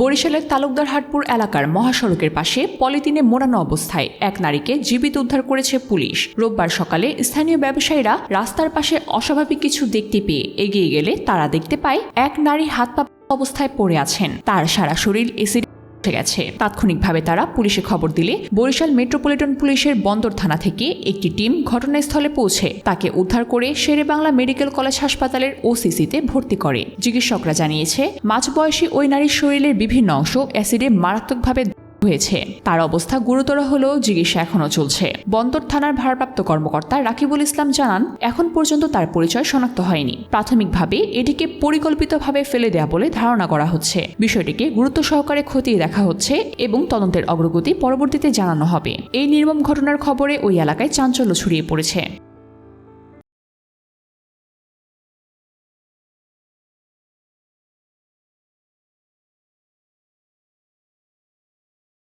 বরিশালের তালুকদারহাটপুর এলাকার মহাসড়কের পাশে পলিতিনে মোড়ানো অবস্থায় এক নারীকে জীবিত উদ্ধার করেছে পুলিশ। রোববার সকালে স্থানীয় ব্যবসায়ীরা রাস্তার পাশে অস্বাভাবিক কিছু দেখতে পেয়ে এগিয়ে গেলে তারা দেখতে পায়, এক নারী হাত পা অবস্থায় পড়ে আছেন। তার সারা শরীর এসিড উঠে গেছে। তাৎক্ষণিকভাবে তারা পুলিশে খবর দিলে বরিশাল মেট্রোপলিটন পুলিশের বন্দর থানা থেকে একটি টিম ঘটনাস্থলে পৌঁছে তাকে উদ্ধার করে শেরেবাংলা মেডিকেল কলেজ হাসপাতালের ওসিসিতে ভর্তি করে। চিকিৎসকরা জানিয়েছে, মাঝবয়সী ওই নারীর শরীরের বিভিন্ন অংশ অ্যাসিডে মারাত্মকভাবে হয়েছে। তার অবস্থা গুরুতর হলেও চিকিৎসা এখনও চলছে। বন্দর থানার ভারপ্রাপ্ত কর্মকর্তা রাকিবুল ইসলাম জানান, এখন পর্যন্ত তার পরিচয় শনাক্ত হয়নি। প্রাথমিকভাবে এটিকে পরিকল্পিতভাবে ফেলে দেয়া বলে ধারণা করা হচ্ছে। বিষয়টিকে গুরুত্ব সহকারে খতিয়ে দেখা হচ্ছে এবং তদন্তের অগ্রগতি পরবর্তীতে জানানো হবে। এই নির্মম ঘটনার খবরে ওই এলাকায় চাঞ্চল্য ছড়িয়ে পড়েছে।